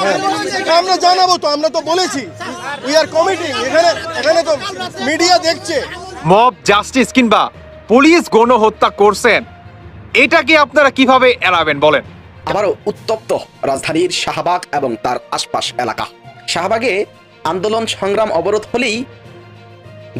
হ্যাঁ, আমরা জানাব তো আমরা তো বলেছি। উই আর কমিটিং এখানে এখানে তো মিডিয়া দেখছে। মব জাস্টিস কিংবা পুলিশ গণহত্যা করছেন এটাকে আপনারা কীভাবে এড়াবেন বলেন? আবারও উত্তপ্ত রাজধানীর শাহবাগ এবং তার আশপাশ এলাকা। শাহবাগে আন্দোলন সংগ্রাম অবরোধ হলেই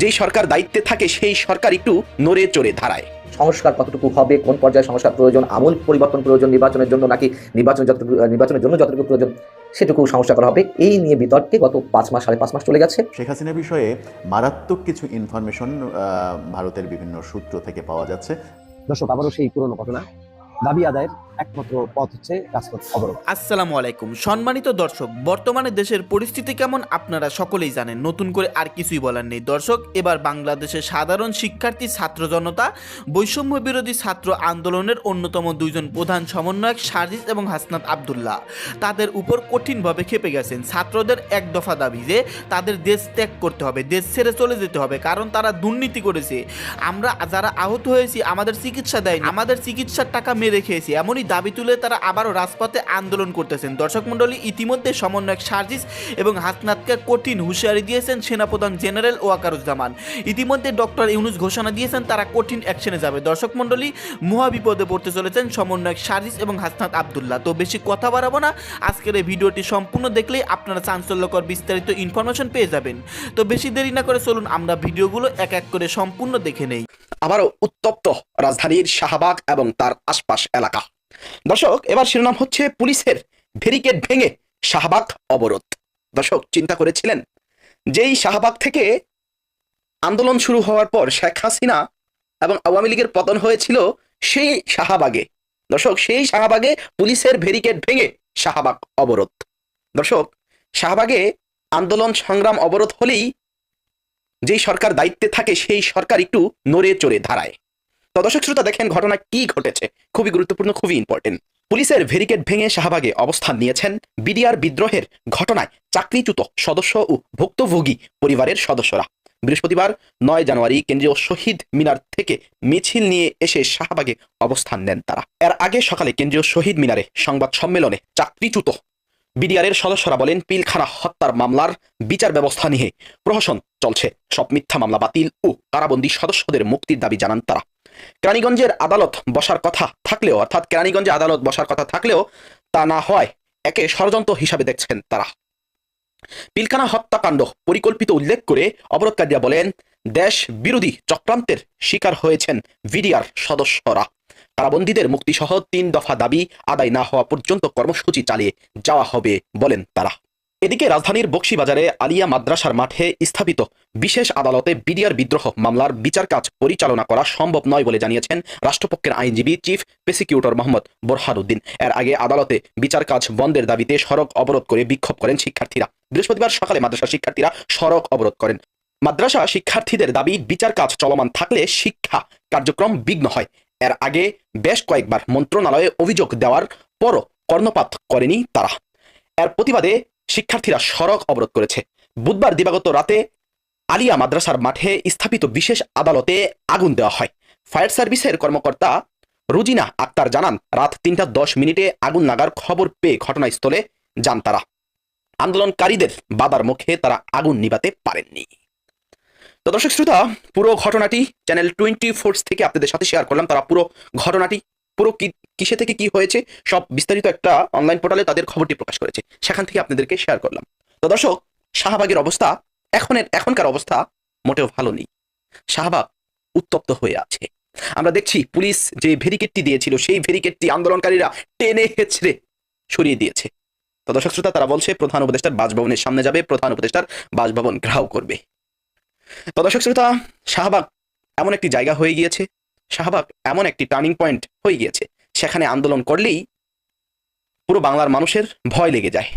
যেই সরকার দায়িত্বে থাকে সেই সরকার একটু নড়ে চড়ে ধারায়। সংস্কার কতটুকু হবে কোন পর্যায়ে সংস্কার প্রয়োজন আমূল পরিবর্তন প্রয়োজন নির্বাচনের জন্য নাকি নির্বাচন যতটুকু নির্বাচনের জন্য যতটুকু প্রয়োজন সেটুকু সমস্যা করা হবে। এই নিয়ে বিতর্কে গত পাঁচ মাস সাড়ে পাঁচ মাস চলে গেছে। শেখ হাসিনা বিষয়ে মারাত্মক কিছু ইনফরমেশন ভারতের বিভিন্ন সূত্র থেকে পাওয়া যাচ্ছে। দর্শক আবারও সেই পুরনো ঘটনা। দাবি আদায়ের একমাত্র পথ হচ্ছে রাজপথ অবরোধ। আসসালামু আলাইকুম। সম্মানিত দর্শক, বর্তমানে দেশের পরিস্থিতি কেমন আপনারা সকলেই জানেন। নতুন করে আর কিছুই বলার নেই। দর্শক, এবার বাংলাদেশের সাধারণ শিক্ষার্থী ছাত্র জনতা, বৈষম্য বিরোধী ছাত্র আন্দোলনের অন্যতম দুইজন প্রধান সমন্বয়ক সাজিদ এবং হাসনাত আবদুল্লাহ। তাদের উপর কঠিনভাবে খেপে গেছেন। ছাত্রদের এক দফা দাবি যে, তাদের দেশ ত্যাগ করতে হবে, দেশ ছেড়ে চলে যেতে হবে, কারণ তারা দুর্নীতি করেছে। আমরা যারা আহত হয়েছি, আমাদের চিকিৎসা দেয়নি, আমাদের চিকিৎসার টাকা মেরে খেয়েছি, এমনই দাবি তুলে তারা আবারও রাজপথে আন্দোলন করতেছেন। দর্শক মণ্ডলী, ইতিমধ্যে সমন্বয়ক সার্জিস এবং হাসনাতকে কঠিন হুঁশিয়ারি দিয়েছেন সেনাপ্রধান জেনারেল ওয়াকারুজ্জামান। ইতিমধ্যে ডক্টর ইউনুস ঘোষণা দিয়েছেন তারা কঠিন অ্যাকশনে যাবে। দর্শক মণ্ডলী মহা বিপদে পড়তে চলেছেন সমন্বয়ক সার্জিস এবং হাসনাত আবদুল্লাহ। তো বেশি কথা বাড়াবো না। আজকের এই ভিডিওটি সম্পূর্ণ দেখলেই আপনারা চাঞ্চল্যকর বিস্তারিত ইনফরমেশন পেয়ে যাবেন। তো বেশি দেরি না করে চলুন, আমরা ভিডিওগুলো এক এক করে সম্পূর্ণ দেখে নেই। আবারও উত্তপ্ত রাজধানীর শাহবাগ এবং তার আশপাশ এলাকা। দর্শক, এবার শিরোনাম হচ্ছে পুলিশের ভেরিকেড ভেঙে শাহবাগ অবরোধ। দর্শক, চিন্তা করেছিলেন যেই শাহবাগ থেকে আন্দোলন শুরু হওয়ার পর শেখ হাসিনা এবং আওয়ামী লীগের পতন হয়েছিল সেই শাহবাগে। দর্শক, সেই শাহবাগে পুলিশের ভেরিকেড ভেঙে শাহবাগ অবরোধ। দর্শক, শাহবাগে আন্দোলন সংগ্রাম অবরোধ হলেই যেই সরকার দায়িত্বে থাকে, সেই সরকার একটু নড়ে চড়ে ধারায়। তো দর্শক শ্রোতা দেখেন ঘটনা কি ঘটেছে। খুবই গুরুত্বপূর্ণ, খুবই ইম্পর্টেন্ট পুলিশের ভেরিকেড ভেঙে শাহবাগে অবস্থান নিয়েছেন বিডিআর বিদ্রোহের ঘটনায় চাকরিচ্যুত সদস্য ও ভুক্তভোগী পরিবারের সদস্যরা। বৃহস্পতিবার নয় জানুয়ারি কেন্দ্রীয় শহীদ মিনার থেকে মিছিল নিয়ে এসে শাহবাগে অবস্থান নেন তারা। এর আগে সকালে কেন্দ্রীয় শহীদ মিনারে সংবাদ সম্মেলনে চাকরিচ্যুত বিডিআরের সদস্যরা বলেন, পিলখানা হত্যার মামলার বিচার ব্যবস্থা নিয়ে প্রহসন চলছে। সব মিথ্যা মামলা বাতিল ও কারাবন্দী সদস্যদের মুক্তির দাবি জানান তারা। কেরানীগঞ্জের আদালত বসার কথা থাকলেও, অর্থাৎ কেরানীগঞ্জে আদালত বসার কথা থাকলেও তা না হয়, একে ষড়যন্ত্র হিসাবে দেখছেন তারা। পিলখানা হত্যাকাণ্ড পরিকল্পিত উল্লেখ করে অবরোধকারীরা বলেন, দেশ বিরোধী চক্রান্তের শিকার হয়েছেন ভিডিআর সদস্যরা। কারাবন্দীদের মুক্তিসহ তিন দফা দাবি আদায় না হওয়া পর্যন্ত কর্মসূচি চালিয়ে যাওয়া হবে বলেন তারা। এদিকে রাজধানীর বক্সিবাজারে আলিয়া মাদ্রাসার মাঠে স্থাপিত বিশেষ আদালতে বিডিআর বিদ্রোহ মামলার বিচার কাজ পরিচালনা করা সম্ভব নয় বলে জানিয়েছেন রাষ্ট্রপক্ষের আইনজীবী চিফ প্রসিকিউটর মোহাম্মদ বোরহানুদ্দিন এর আগে আদালতে বিচার কাজ বন্ধের দাবিতে সড়ক অবরোধ করে বিক্ষোভ করেন শিক্ষার্থীরা। বৃহস্পতিবার সকালে মাদ্রাসা শিক্ষার্থীরা সড়ক অবরোধ করেন। মাদ্রাসা শিক্ষার্থীদের দাবি, বিচার কাজ চলমান থাকলে শিক্ষা কার্যক্রম বিঘ্ন হয়। এর আগে বেশ কয়েকবার মন্ত্রণালয়ে অভিযোগ দেওয়ার পরও কর্ণপাত করেনি তারা। এর প্রতিবাদে শিক্ষার্থীরা সড়ক অবরোধ করেছে। বুধবার দিবাগত রাতে আলিয়া মাদ্রাসার মাঠে স্থাপিত বিশেষ আদালতে আগুন দেওয়া হয়। ফায়ার সার্ভিসের কর্মকর্তা রুজিনা আক্তার জানান, রাত তিনটা দশ মিনিটে আগুন লাগার খবর পেয়ে ঘটনাস্থলে যান তারা। আন্দোলনকারীদের বাধার মুখে তারা আগুন নিভাতে পারেননি। তো দর্শক শ্রোতা, পুরো ঘটনাটি চ্যানেল টোয়েন্টি ফোর্স থেকে আপনাদের সাথে শেয়ার করলাম। তারা পুরো ঘটনাটি পুরো কি কিসে থেকে কি হয়েছে, সব বিস্তারিত একটা অনলাইন পোর্টালে তাদের খবরটি প্রকাশ করেছে। সেখান থেকে আপনাদেরকে শেয়ার করলাম। তো দর্শক, শাহবাগের অবস্থা, এখনের, এখনকার অবস্থা মোটেও ভালো নেই। শাহবাগ উত্তপ্ত হয়ে আছে। আমরা দেখছি পুলিশ যে ভেরিকেটটি দিয়েছিল, সেই ভেরিকেটটি আন্দোলনকারীরা টেনে হেঁচড়ে সরিয়ে দিয়েছে। তো দর্শক শ্রোতা, তারা বলছে, প্রধান উপদেষ্টার বাসভবনের সামনে যাবে, প্রধান উপদেষ্টার বাসভবন ঘেরাও করবে। তো দর্শক শ্রোতা, শাহবাগ এমন একটি জায়গা হয়ে গিয়েছে, শাহবাগ এমন একটি টার্নিং পয়েন্ট হয়ে গিয়েছে সেখানে আন্দোলন করলেই পুরো বাংলার মানুষের ভয় লেগে যায়।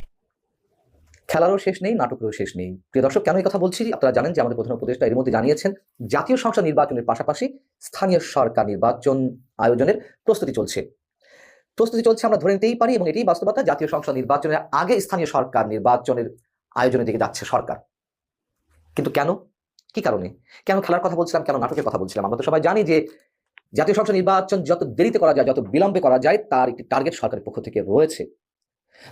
খেলারও শেষ নেই, নাটকেরও শেষ নেই। প্রিয় দর্শক, কেন এই কথা বলছি? আপনারা জানেন যে আমাদের প্রধান উপদেষ্টা এর মধ্যে জানিয়েছেন, জাতীয় সংসদ নির্বাচনের পাশাপাশি স্থানীয় সরকার নির্বাচন আয়োজনের প্রস্তুতি চলছে। প্রস্তুতি চলছে আমরা ধরে নিতেই পারি এবং এটাই বাস্তবতা, জাতীয় সংসদ নির্বাচনের আগে স্থানীয় সরকার নির্বাচনের আয়োজনের দিকে যাচ্ছে সরকার। কিন্তু কেন? কি কারণে? কেন খেলার কথা বলছিলাম? কেন নাটকের কথা বলছিলাম? আমরা তো সবাই জানি যে জাতীয় সংসদ নির্বাচন যত দেরিতে করা যায়, যত বিলম্বে করা যায়, তার একটি টার্গেট সরকারের পক্ষ থেকে রয়েছে।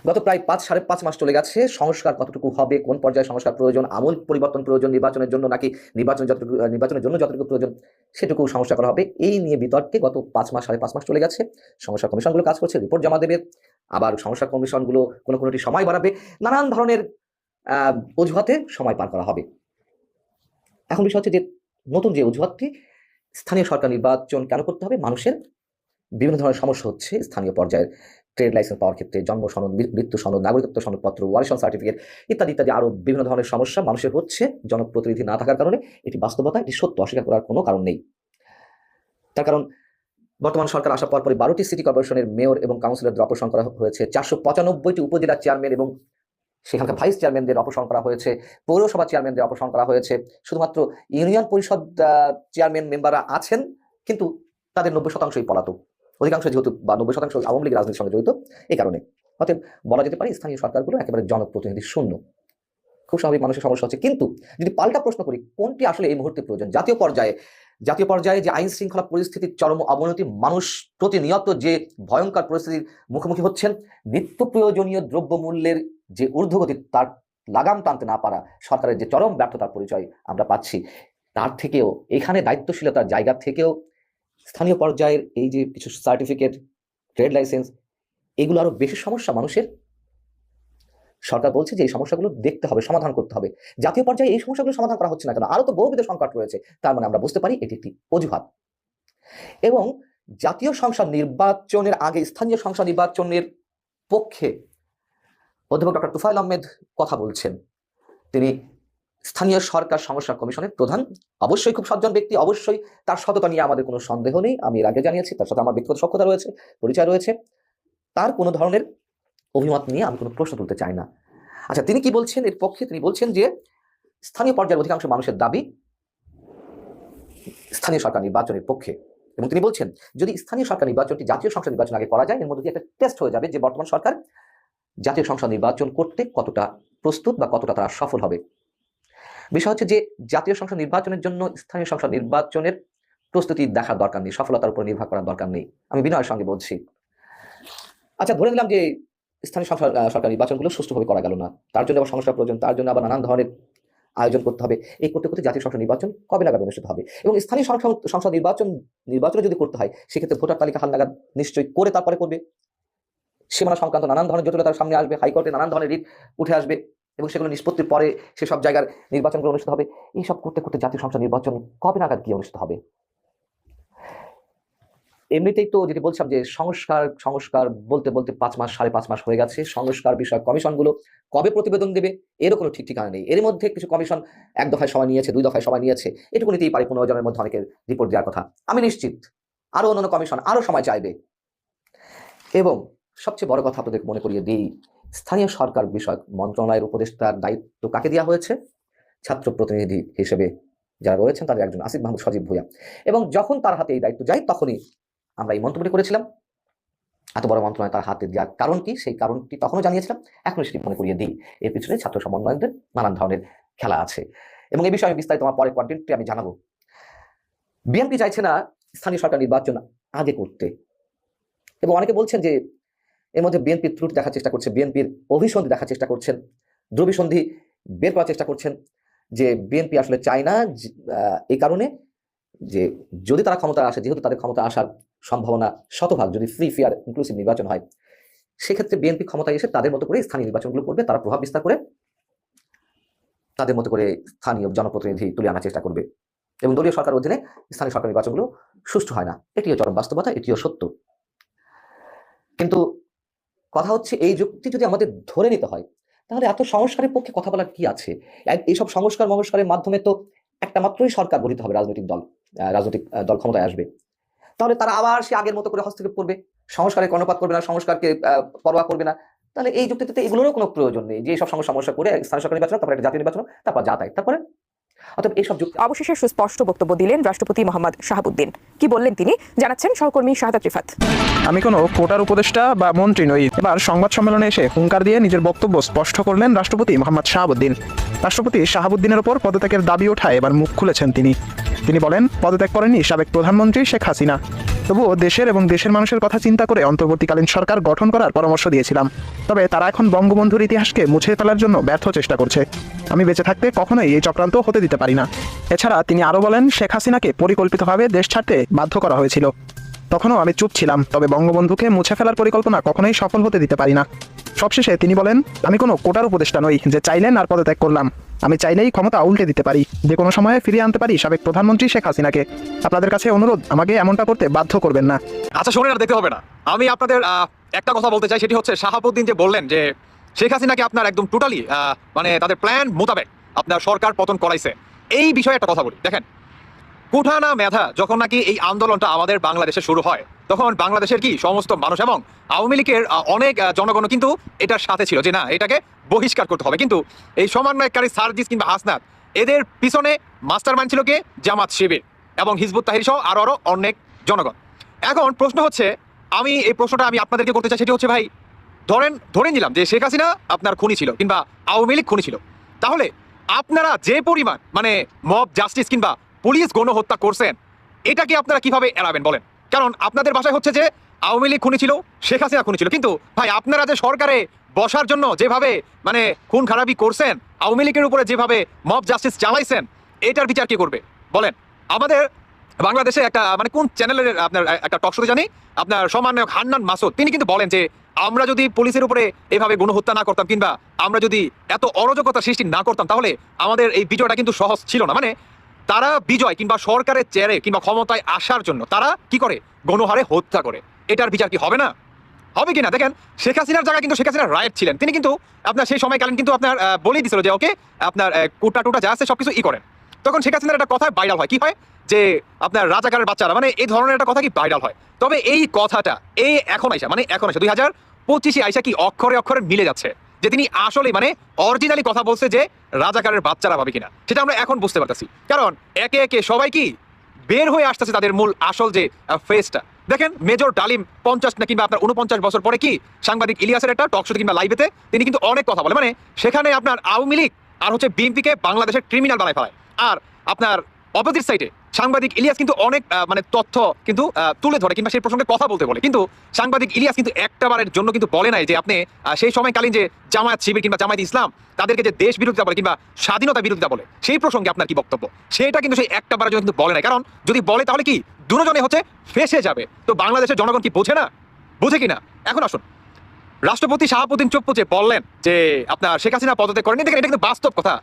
গত প্রায় পাঁচ, সাড়ে পাঁচ মাস চলে গেছে, সংস্কার কতটুকু হবে, কোন পর্যায়ে সংস্কার প্রয়োজন, আমূল পরিবর্তন প্রয়োজন নির্বাচনের জন্য নাকি নির্বাচন যতটুকু নির্বাচনের জন্য যতটুকু প্রয়োজন সেটুকু সমস্যা করা হবে, এই নিয়ে বিতর্কে গত পাঁচ মাস, সাড়ে পাঁচ মাস চলে গেছে। সংস্কার কমিশনগুলো কাজ করছে রিপোর্ট জমা দেবে, আবার সংস্কার কমিশনগুলো কোনো কোনোটি সময় বাড়াবে, নানান ধরনের অজুহাতে সময় পার করা হবে। এখন বিষয় হচ্ছে যে নতুন যে অজুহাতটি স্থানীয় সরকার নির্বাচন কেন করতে হবে? মানুষের বিভিন্ন ধরনের সমস্যা হচ্ছে স্থানীয় পর্যায়ের ট্রেড লাইসেন্স পাওয়ার ক্ষেত্রে, জন্ম সনদ মৃত্যু সনদ, নাগরিকত্ব সনদপত্র, ওয়ারিশন সার্টিফিকেট ইত্যাদি ইত্যাদি আরও বিভিন্ন ধরনের সমস্যা মানুষের হচ্ছে। জনপ্রতিনিধি না থাকার কারণে এটি বাস্তবতা, এটি সত্য, অস্বীকার করার কোনো কারণ নেই। তার কারণ, বর্তমান সরকার আসার পর পরে বারোটি সিটি কর্পোরেশনের মেয়র এবং কাউন্সিলরদের অপসারণ করা হয়েছে চারশো পঁচানব্বইটি উপজেলা চেয়ারম্যান এবং সেখানকার ভাইস চেয়ারম্যানদের অপসারণ করা হয়েছে, পৌরসভা চেয়ারম্যানদের অপসারণ করা হয়েছে। শুধুমাত্র ইউনিয়ন পরিষদ চেয়ারম্যান মেম্বাররা আছেন, কিন্তু তাদের নব্বই শতাংশই পলাতক। অধিকাংশ যেহেতু বা নব্বই শতাংশ আওয়ামী লীগ রাজনীতির সঙ্গে জড়িত এই কারণে। অতএব বলা যেতে পারে স্থানীয় সরকারগুলো একেবারে জনপ্রতিনিধি শূন্য। খুব স্বাভাবিক মানুষের সমস্যা হচ্ছে, কিন্তু যদি পাল্টা প্রশ্ন করি, কোনটি আসলে এই মুহূর্তে প্রয়োজন? জাতীয় পর্যায়ে জাতীয় পর্যায়ে যে আইন শৃঙ্খলা পরিস্থিতির চরম অবনতি, মানুষ প্রতিনিয়ত যে ভয়ঙ্কর পরিস্থিতির মুখোমুখি হচ্ছেন, নিত্য প্রয়োজনীয় দ্রব্যমূল্যের যে ঊর্ধ্বগতি, তার লাগাম টানতে না পারা সরকারের যে চরম ব্যর্থতার পরিচয় আমরা পাচ্ছি, তার থেকেও, এখানে দায়িত্বশীলতার জায়গা থেকেও স্থানীয় পর্যায়ের এই যে কিছু সার্টিফিকেট ট্রেড লাইসেন্স এগুলো আরও বেশি সমস্যা মানুষের সরকার বলছে যে এই সমস্যাগুলো দেখতে হবে, সমাধান করতে হবে। জাতীয় পর্যায়ে এই সমস্যাগুলো সমাধান করা হচ্ছে না কেন? আরও তো বহুবিধ সংকট রয়েছে। তার মানে আমরা বুঝতে পারি এটি একটি অজুহাত। এবং জাতীয় সংসদ নির্বাচনের আগে, স্থানীয় সংসদ নির্বাচনের পক্ষে অধ্যাপক ডক্টর তুফাইল আহমেদ কথা বলছেন। তিনি স্থানীয় সরকার সমস্যা কমিশনের প্রধান। অবশ্যই খুব সজ্জন ব্যক্তি, অবশ্যই তার সততা নিয়ে আমাদের কোনো সন্দেহ নেই। আমি এর আগে জানিয়েছি, তার সাথে আমার ব্যক্তিগত সক্ষতা রয়েছে, পরিচয় রয়েছে। তার কোনো ধরনের অভিমত নিয়ে আমি কোনো প্রশ্ন তুলতে চাই না। আচ্ছা তিনি কি বলছেন? এর পক্ষে তিনি বলছেন যে, স্থানীয় পর্যায়ের অধিকাংশ মানুষের দাবি স্থানীয় সরকার নির্বাচনের পক্ষে। এবং তিনি বলছেন, যদি স্থানীয় সরকার নির্বাচনটি জাতীয় সংসদ নির্বাচন আগে করা যায়, এর মধ্যে একটা টেস্ট হয়ে যাবে যে বর্তমান সরকার জাতীয় সংসদ নির্বাচন করতে কতটা প্রস্তুত বা কতটা তারা সফল হবে। বিষয় হচ্ছে যে, জাতীয় সংসদ নির্বাচনের জন্য স্থানীয় সংসদ নির্বাচনের প্রস্তুতি দেখার দরকার নেই, সফলতার উপর নির্ভর করার দরকার নেই। আমি বিনয়ের সঙ্গে বলছি। আচ্ছা ধরে নিলাম যে স্থানীয় সরকার নির্বাচনগুলো সুষ্ঠুভাবে করা গেল না। তার জন্য আবার সংস্কার প্রয়োজন, তার জন্য আবার নানান ধরনের আয়োজন করতে হবে। এই করতে করতে জাতীয় সংসদ নির্বাচন কবে নাগাদ অনুষ্ঠিত হবে? এবং স্থানীয় সংসদ নির্বাচন নির্বাচনে যদি করতে হয়, সেক্ষেত্রে ভোটার তালিকা হাল নাগাদ নিশ্চয়ই করে তারপরে করবে। সীমানা সংক্রান্ত নানান ধরনের জটিলতার সামনে আসবে, হাইকোর্টে নানান ধরনের রিট উঠে আসবে এবং সেগুলো নিষ্পত্তির পরে সেসব জায়গার নির্বাচনগুলো অনুষ্ঠিত হবে। এইসব করতে করতে জাতীয় সংসদ নির্বাচন কবে নাগাদ গিয়ে অনুষ্ঠিত হবে? এমনিতেই তো যেটি বলছিলাম যে সংস্কার সংস্কার বলতে বলতে পাঁচ মাস, সাড়ে পাঁচ মাস হয়ে গেছে। সংস্কার বিষয়ক কমিশনগুলো কবে প্রতিবেদন দেবে এরও কোনো ঠিক ঠিকানা নেই। এর মধ্যে কিছু কমিশন এক দফায় সময় নিয়েছে, দুই দফায় সময় নিয়েছে। এটুকু নিতেই পারে, পনেরো জনের মধ্যে অনেকের রিপোর্ট দেওয়ার কথা। আমি নিশ্চিত আরও অন্যান্য কমিশন আরও সময় চাইবে। এবং সবচেয়ে বড় কথা আপনাদের মনে করিয়ে দিই, স্থানীয় সরকার বিষয়ক মন্ত্রণালয়ের উপদেষ্টার দায়িত্ব কাকে দেওয়া হয়েছে? ছাত্র প্রতিনিধি হিসেবে যারা রয়েছেন তাদের একজন আসিফ মাহমুদ সজীব ভূয়া এবং যখন তার হাতে এই দায়িত্ব যায়, তখনই আমরা এই মন্তব্যটি করেছিলাম। এত বড় মন্ত্রণালয় তার হাতে দেওয়ার কারণ কি? সেই কারণটি তখনও জানিয়েছিলাম। এখনও সেটি মনে করিয়ে দিই। এর পিছনে ছাত্র সমন্বয়কদের নানান ধরনের খেলা আছে। এবং এই বিষয়ে বিস্তারিত আমার পরের কন্টেন্টটি আমি জানাব। বিএনপি চাইছে না স্থানীয় সরকার নির্বাচন আগে করতে। এবং অনেকে বলছেন যে এর মধ্যে বিএনপির ত্রুটি দেখার চেষ্টা করছে, বিএনপির অভিসন্ধি দেখার চেষ্টা করছেন দ্রবিসন্ধি বের করার চেষ্টা করছেন যে বিএনপি আসলে চায় না এই কারণে যে যদি তারা ক্ষমতা আসে, যেহেতু তাদের ক্ষমতা আসার সম্ভাবনা শতভাগ যদি ফ্রি ফেয়ার ইনক্লুসিভ নির্বাচন হয়, সেক্ষেত্রে বিএনপি ক্ষমতায় এসে তাদের মতো করে স্থানীয় নির্বাচনগুলো করবে, তারা প্রভাব বিস্তার করে তাদের মতো করে স্থানীয় জনপ্রতিনিধি তুলে আনার চেষ্টা করবে। এবং দলীয় সরকার অধীনে স্থানীয় সরকার নির্বাচনগুলো সুষ্ঠু হয় না। এটিও চরম বাস্তবতা, এটিও সত্য। কিন্তু কথা হচ্ছে, এই যুক্তি যদি আমাদের ধরে নিতে হয়, তাহলে এত সংস্কারের পক্ষে কথা বলার কি আছে? এইসব সংস্কার মমস্কারের মাধ্যমে তো একটা মাত্রই সরকার গঠিত হবে, রাজনৈতিক দল রাজনৈতিক দল ক্ষমতায় আসবে। তাহলে তারা আবার সে আগের মতো করে হস্তক্ষেপ করবে। সংস্কারে কর্ণপাত করবে না, সংস্কারকে পরোয়া করবে না। তাহলে এই যুক্তিতে এগুলোরও কোনো প্রয়োজন নেই যে সব সমস্যা সমস্যা করে স্থানীয় সরকার নির্বাচন তারপরে একটা জাতীয় নির্বাচন তারপর যাতায়াত তারপরে অর্থাৎ এইসব যুক্তি অবশেষে সুস্পষ্ট বক্তব্য দিলেন রাষ্ট্রপতি মোহাম্মদ শাহাবুদ্দিন। কি বললেন তিনি? জানাচ্ছেন সহকর্মী শাহাদাত রিফাত আমি কোনো কোটার উপদেষ্টা বা মন্ত্রী নই। এবার সংবাদ সম্মেলনে এসে হুঙ্কার দিয়ে নিজের বক্তব্য স্পষ্ট করলেন রাষ্ট্রপতি মোহাম্মদ শাহাবুদ্দিন। রাষ্ট্রপতি শাহাবুদ্দিনের ওপর পদত্যাগের দাবি ওঠায় এবার মুখ খুলেছেন তিনি। তিনি বলেন, পদত্যাগ করেননি সাবেক প্রধানমন্ত্রী শেখ হাসিনা। তবুও দেশের এবং দেশের মানুষের কথা চিন্তা করে অন্তর্বর্তীকালীন সরকার গঠন করার পরামর্শ দিয়েছিলাম। তবে তারা এখন বঙ্গবন্ধুর ইতিহাসকে মুছে ফেলার জন্য ব্যর্থ চেষ্টা করছে। আমি বেঁচে থাকতে কখনোই এই চক্রান্ত হতে দিতে পারি না। এছাড়া তিনি আরও বলেন, শেখ হাসিনাকে পরিকল্পিতভাবে দেশ ছাড়তে বাধ্য করা হয়েছিল। তখনও আমি চুপ ছিলাম, তবে বঙ্গবন্ধুকে মুছে ফেলার পরিকল্পনা কখনোই সফল হতে দিতে পারি না। সবশেষে তিনি বলেন, আমি কোনো কোটার উপদেষ্টা নই, যে চাইলেন আর পদত্যাগ করলাম। আমি চাইলেই ক্ষমতা উল্টে দিতে পারি। যে কোনো সময়ে ফিরিয়ে আনতে পারি সাবেক প্রধানমন্ত্রী শেখ হাসিনাকে। আপনাদের কাছে অনুরোধ, আমাকে এমনটা করতে বাধ্য করবেন না। আচ্ছা শোনেন দেখতে হবে না। আমি আপনাদের একটা কথা বলতে চাই, সেটি হচ্ছে শাহাবুদ্দিন যে বললেন যে শেখ হাসিনাকে আপনার একদম টোটালি মানে তাদের প্ল্যান মোতাবেক আপনার সরকার পতন করাইছে। এই বিষয়ে একটা কথা বলি। দেখেন, কুঠানা মেধা যখন নাকি এই আন্দোলনটা আমাদের বাংলাদেশে শুরু হয়, তখন বাংলাদেশের কি সমস্ত মানুষ এবং আওয়ামী লীগের অনেক জনগণ কিন্তু এটার সাথে ছিল যে না, এটাকে বহিষ্কার করতে হবে। কিন্তু এই সমন্বয়কারী সার্জিস কিংবা হাসনাত, এদের পিছনে মাস্টার ছিল কে? জামাত শিবির এবং হিজবুত তাহির সহ আরও আরও অনেক জনগণ। এখন প্রশ্ন হচ্ছে, আমি এই প্রশ্নটা আমি আপনাদেরকে করতে চাই, সেটি হচ্ছে ভাই, ধরেন, ধরে নিলাম যে শেখ হাসিনা আপনার খুনি ছিল কিংবা আওয়ামী লীগ খুনি ছিল। তাহলে আপনারা যে পরিমাণ মানে মব, জাস্টিস কিংবা পুলিশ গণহত্যা করছেন, এটাকে আপনারা কীভাবে এড়াবেন বলেন? কারণ আপনাদের বাসায় হচ্ছে যে আওয়ামী লীগ খুনি ছিল, শেখ হাসিনা খুনি ছিল। কিন্তু ভাই, আপনারা যে সরকারে বসার জন্য যেভাবে মানে খুন খারাপি করছেন, আওয়ামী লীগের উপরে যেভাবে মব জাস্টিস চালাইছেন এটার বিচার কি করবে? বলেন, আমাদের বাংলাদেশে একটা মানে কোন চ্যানেলের আপনার একটা টক শোতে জানি, আপনার সম্মানক হান্নান মাসুদ, তিনি কিন্তু বলেন যে, আমরা যদি পুলিশের উপরে এভাবে গণহত্যা না করতাম, কিংবা আমরা যদি এত অরাজকতা সৃষ্টি না করতাম, তাহলে আমাদের এই বিজয়টা কিন্তু সহজ ছিল না। মানে তারা বিজয় কিংবা সরকারের চেয়ারে কিংবা ক্ষমতায় আসার জন্য তারা কি করে? গণহারে হত্যা করে। এটার বিচার কি হবে না? হবে কিনা? দেখেন, শেখ হাসিনার জায়গায় কিন্তু শেখ হাসিনার রায়ের ছিলেন। তিনি কিন্তু আপনার সেই সময়কালীন কিন্তু আপনার বলেই দিছিল যে, ওকে, আপনার কোটা টোটা যা আছে সবকিছু ই করেন। তখন শেখ হাসিনার একটা কথা ভাইরাল হয়। কি হয়? যে, আপনার রাজাকারের বাচ্চারা মানে এই ধরনের একটা কথা কি ভাইরাল হয়? তবে এই কথাটা এই এখন আইসা মানে এখন আইসা, দুই হাজার পঁচিশে আইসা কি অক্ষরে অক্ষরে মিলে যাচ্ছে? যে তিনি আসলে মানে অরিজিনালি কথা বলছে যে, রাজাকারের বাচ্চারা পাবে কিনা? সেটা আমরা এখন বুঝতে পারতেছি। কারণ একে একে সবাই কি বের হয়ে আসতেছে তাদের মূল আসল যে ফেসটা দেখেন, মেজর ডালিম পঞ্চাশ না কিংবা আপনার উনপঞ্চাশ বছর পরে কি সাংবাদিক ইলিয়াসের একটা টক শো কিংবা লাইভেতে তিনি কিন্তু অনেক কথা বলে। মানে সেখানে আপনার আওয়ামী লীগ আর হচ্ছে বিএনপিকে বাংলাদেশের ক্রিমিনাল বানায় ফেলায়। আর আপনার অপোজিট সাইডে সাংবাদিক ইলিয়াস কিন্তু অনেক মানে তথ্য কিন্তু তুলে ধরে কিংবা সেই প্রসঙ্গে কথা বলতে বলে। কিন্তু সাংবাদিক ইলিয়াস কিন্তু একটা বারের জন্য কিন্তু বলে নাই যে আপনি সেই সময়কালীন যে জামায়াত শিবির কিংবা জামায়াত ইসলাম, তাদেরকে যে দেশ বিরোধিতা বলে কিংবা স্বাধীনতা বিরোধিতা বলে, সেই প্রসঙ্গে আপনার কি বক্তব্য? সেটা কিন্তু সেই একটা বারের জন্য কিন্তু বলে নাই। কারণ যদি বলে তাহলে কি? দুজনে হচ্ছে ফেসে যাবে। তো বাংলাদেশের জনগণ কি বোঝে না? বোঝে কিনা? এখন আসুন। রাষ্ট্রপতি শাহাবুদ্দিন চোপ্পু বললেন যে, আপনার শেখ হাসিনা পদত্যাগ করেনি দেখেন, এটা কিন্তু বাস্তব কথা।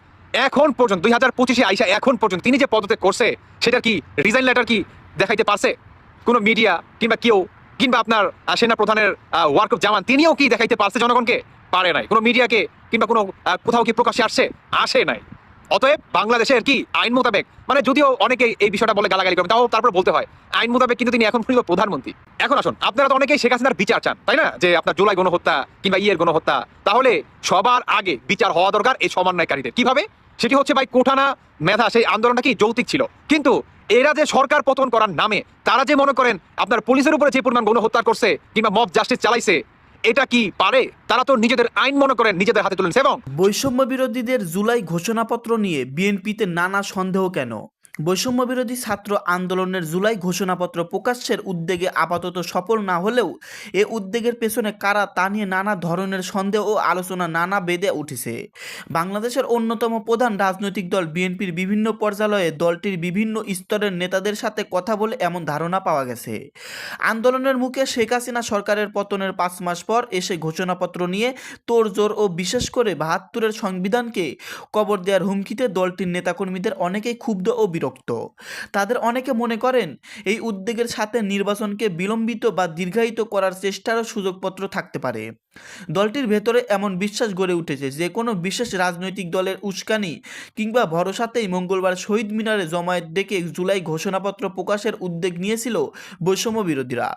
এখন পর্যন্ত, দুই হাজার পঁচিশে আইসা এখন পর্যন্ত তিনি যে পদত্যাগ করছে সেটা কি রিজাইন লেটার কি দেখাইতে পারছে? কোনো মিডিয়া কিংবা কেউ, কিংবা আপনার সেনা প্রধানের ওয়ার্ক অফ জামান তিনিও কি দেখাইতে পারছে জনগণকে? পারে নাই। কোনো মিডিয়াকে কিংবা কোনো কোথাও কি প্রকাশ্যে আসছে? আসে নাই। অতএব বাংলাদেশের কি আইন মোতাবেক? মানে যদিও অনেকে এই বিষয়টা বলে গালাগালি করবে তাও তারপর বলতে হয়, আইন মোতাবেক কিন্তু তিনি এখন পর্যন্ত প্রধানমন্ত্রী। এখন আসুন, আপনারা তো অনেকেই শেখ হাসিনার বিচার চান, তাই না? যে আপনার জুলাই গণহত্যা কিংবা ইয়ের গণহত্যা, তাহলে সবার আগে বিচার হওয়া দরকার এই সমন্বয়কারীদের। কীভাবে? সেটি হচ্ছে ভাই কোঠানা মেধা, সেই আন্দোলনটা কি যৌতিক ছিল? কিন্তু এরা যে সরকার পতন করার নামে, তারা যে মনে করেন আপনার পুলিশের উপরে যে পরিমাণ গণহত্যা করছে কিংবা মব জাস্টিস চালাইছে এটা কি পারে? তারা তো নিজেদের আইন মনে করেন নিজেদের হাতে তুলেন এবং বৈষম্য বিরোধীদের জুলাই ঘোষণাপত্র নিয়ে বিএনপিতে নানা সন্দেহ কেন? বৈষম্য বিরোধী ছাত্র আন্দোলনের জুলাই ঘোষণাপত্র প্রকাশের উদ্যোগে আপাতত সফল না হলেও এ উদ্যোগের পেছনে কারা তা নিয়ে নানা ধরনের সন্দেহ ও আলোচনা নানা বেদে উঠেছে। বাংলাদেশের অন্যতম প্রধান রাজনৈতিক দল বিএনপির বিভিন্ন পর্যালয়ে দলটির বিভিন্ন স্তরের নেতাদের সাথে কথা বলে এমন ধারণা পাওয়া গেছে। আন্দোলনের মুখে শেখ হাসিনা সরকারের পতনের পাঁচ মাস পর এসে ঘোষণাপত্র নিয়ে তোড়জোড় ও বিশেষ করে বাহাত্তরের সংবিধানকে কবর দেওয়ার হুমকিতে দলটির নেতাকর্মীদের অনেকেই ক্ষুব্ধ ও বিরক্ত। তাদের অনেকে মনে করেন, এই উদ্যোগের সাথে নির্বাচনকে বিলম্বিত বা দীর্ঘায়িত করার চেষ্টারও সুযোগপত্র থাকতে পারে। দলটির ভেতরে এমন বিশ্বাস গড়ে উঠেছে যে কোনো বিশেষ রাজনৈতিক দলের উস্কানি কিংবা ভরসাতেই মঙ্গলবার শহীদ মিনারে জমায়েত ডেকে জুলাই ঘোষণাপত্র প্রকাশের উদ্যোগ নিয়েছিল বৈষম্য বিরোধীরা।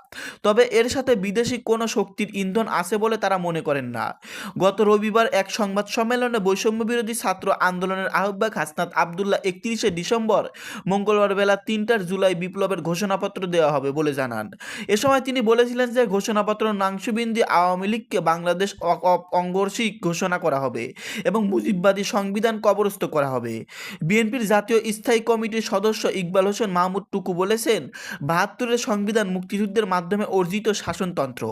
তবে এর সাথে বিদেশি কোনো শক্তির ইন্ধন আছে বলে তারা মনে করেন না। গত রবিবার এক সংবাদ সম্মেলনে বৈষম্য বিরোধী ছাত্র আন্দোলনের আহ্বায়ক হাসনাত আবদুল্লাহ একত্রিশে ডিসেম্বর মঙ্গলবার বেলা তিনটার জুলাই বিপ্লবের ঘোষণাপত্র দেওয়া হবে বলে জানান। এ সময় তিনি বলেছিলেন যে ঘোষণাপত্র নাংশুবিন্দি আওয়ামী লীগকে বাংলাদেশ অঙ্গরসিক ঘোষণা করা হবে এবং মুজিববাদী সংবিধান কবরস্থ করা হবে। বিএনপির জাতীয় স্থায়ী কমিটির সদস্য ইকবাল হোসেন মাহমুদ টুকু বলেছেন, বাহাত্তরের সংবিধান মুক্তিযুদ্ধের মাধ্যমে অর্জিত শাসনতন্ত্র।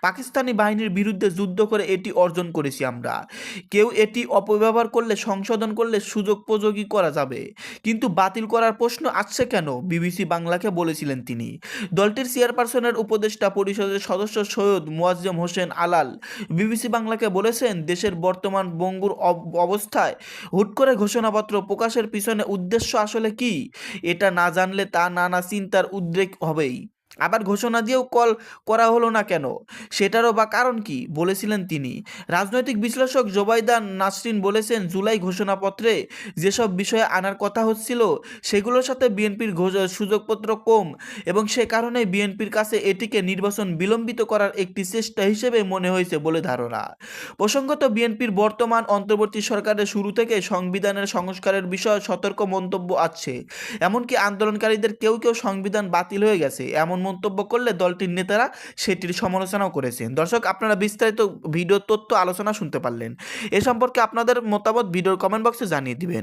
পাকিস্তানি বাহিনীর বিরুদ্ধে যুদ্ধ করে এটি অর্জন করেছি আমরা। কেউ এটি অপব্যবহার করলে, সংশোধন করলে সুযোগ উপযোগী করা যাবে। কিন্তু বাতিল করার প্রশ্ন আসছে কেন? বিবিসি বাংলাকে বলেছিলেন তিনি। দলটির চেয়ারপারসনের উপদেষ্টা পরিষদের সদস্য সৈয়দ মুয়াজ্জম হোসেন আলাল বিবিসি বাংলাকে বলেছেন, দেশের বর্তমান বঙ্গুর অব- অবস্থায় হুট করে ঘোষণাপত্র প্রকাশের পিছনে উদ্দেশ্য আসলে কি? এটা না জানলে তা নানা চিন্তার উদ্রেক হবেই। আবার ঘোষণা দিয়েও কল করা হলো না কেন? সেটারও বা কারণ কি? বলেছিলেন তিনি। রাজনৈতিক বিশ্লেষক জোবাইদা নাসরিন বলেছেন, জুলাই ঘোষণাপত্রে যেসব বিষয়ে আনার কথা হচ্ছিল, সেগুলোর সাথে বিএনপির সুযোগপত্র কম এবং সে কারণে বিএনপির কাছে এটিকে নির্বাচন বিলম্বিত করার একটি চেষ্টা হিসেবে মনে হয়েছে বলে ধারণা। প্রসঙ্গত, বিএনপির বর্তমান অন্তর্বর্তী সরকারের শুরু থেকে সংবিধানের সংস্কারের বিষয়ে সতর্ক মন্তব্য আছে। এমনকি আন্দোলনকারীদের কেউ কেউ সংবিধান বাতিল হয়ে গেছে। এমন মন্তব্য করলে দলটির নেতারা সেটির সমালোচনাও করেছেন। দর্শক, আপনারা বিস্তারিত ভিডিও তথ্য আলোচনা শুনতে পারলেন। এ সম্পর্কে আপনাদের মতামত ভিডিওর কমেন্ট বক্সে জানিয়ে দিবেন।